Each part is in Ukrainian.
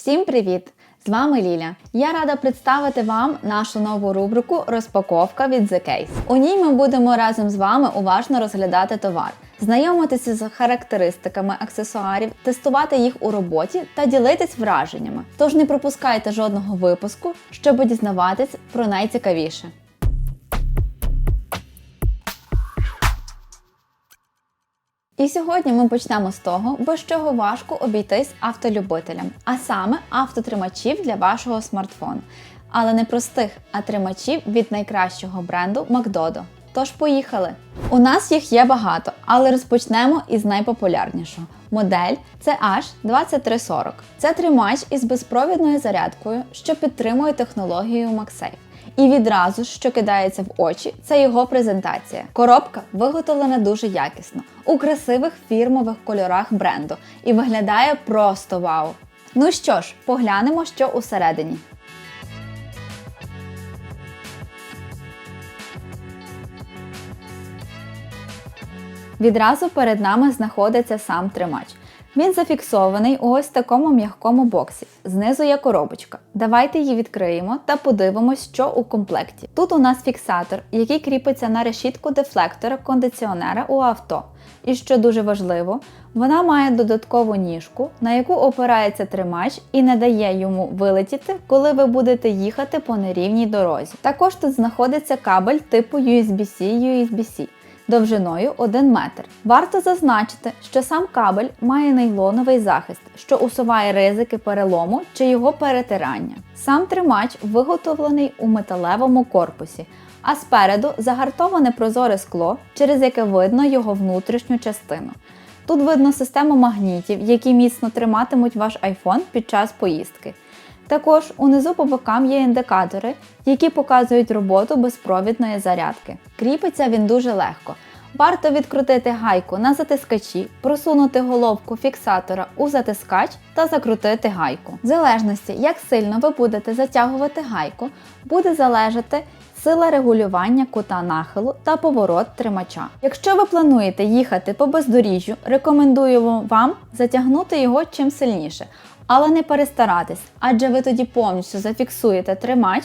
Всім привіт! З вами Ліля. Я рада представити вам нашу нову рубрику Розпаковка від The Case. У ній ми будемо разом з вами уважно розглядати товар, знайомитися з характеристиками аксесуарів, тестувати їх у роботі та ділитись враженнями. Тож не пропускайте жодного випуску, щоб дізнаватись про найцікавіше. І сьогодні ми почнемо з того, без чого важко обійтись автолюбителям, а саме автотримачів для вашого смартфону. Але не простих, а тримачів від найкращого бренду Макдодо. Тож поїхали! У нас їх є багато, але розпочнемо із найпопулярнішого. Модель CH2340. Це тримач із безпровідною зарядкою, що підтримує технологію MagSafe. І відразу, що кидається в очі, це його презентація. Коробка виготовлена дуже якісно, у красивих фірмових кольорах бренду і виглядає просто вау. Ну що ж, поглянемо, що усередині. Відразу перед нами знаходиться сам тримач. Він зафіксований у ось такому м'якому боксі. Знизу є коробочка. Давайте її відкриємо та подивимось, що у комплекті. Тут у нас фіксатор, який кріпиться на решітку дефлектора кондиціонера у авто. І що дуже важливо, вона має додаткову ніжку, на яку опирається тримач і не дає йому вилетіти, коли ви будете їхати по нерівній дорозі. Також тут знаходиться кабель типу USB-C USB-C довжиною 1 метр. Варто зазначити, що сам кабель має нейлоновий захист, що усуває ризики перелому чи його перетирання. Сам тримач виготовлений у металевому корпусі, а спереду загартоване прозоре скло, через яке видно його внутрішню частину. Тут видно систему магнітів, які міцно триматимуть ваш iPhone під час поїздки. Також унизу по бокам є індикатори, які показують роботу безпровідної зарядки. Кріпиться він дуже легко. Варто відкрутити гайку на затискачі, просунути головку фіксатора у затискач та закрутити гайку. В залежності, як сильно ви будете затягувати гайку, буде залежати сила регулювання кута нахилу та поворот тримача. Якщо ви плануєте їхати по бездоріжжю, рекомендуємо вам затягнути його чим сильніше, але не перестаратись, адже ви тоді повністю зафіксуєте тримач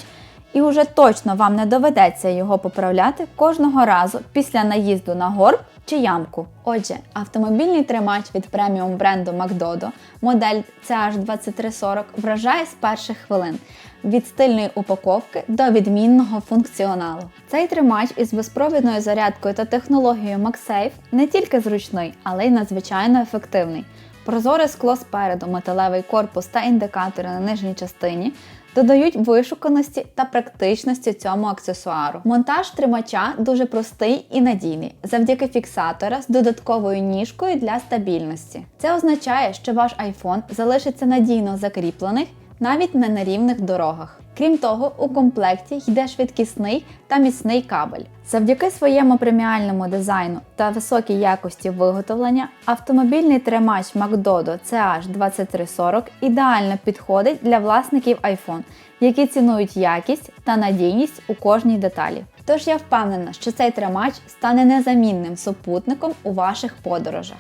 і вже точно вам не доведеться його поправляти кожного разу після наїзду на горб чи ямку. Отже, автомобільний тримач від преміум бренду Макдодо, модель CH2340 вражає з перших хвилин від стильної упаковки до відмінного функціоналу. Цей тримач із безпровідною зарядкою та технологією MagSafe не тільки зручний, але й надзвичайно ефективний. Прозоре скло спереду, металевий корпус та індикатори на нижній частині додають вишуканості та практичності цьому аксесуару. Монтаж тримача дуже простий і надійний, завдяки фіксатора з додатковою ніжкою для стабільності. Це означає, що ваш iPhone залишиться надійно закріплений навіть на нерівних дорогах. Крім того, у комплекті йде швидкісний та міцний кабель. Завдяки своєму преміальному дизайну та високій якості виготовлення, автомобільний тримач Макдодо CH2340 ідеально підходить для власників iPhone, які цінують якість та надійність у кожній деталі. Тож я впевнена, що цей тримач стане незамінним супутником у ваших подорожах.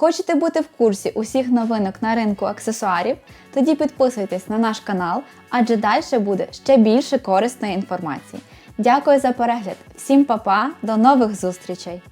Хочете бути в курсі усіх новинок на ринку аксесуарів? Тоді підписуйтесь на наш канал, адже далі буде ще більше корисної інформації. Дякую за перегляд! Всім па-па, до нових зустрічей!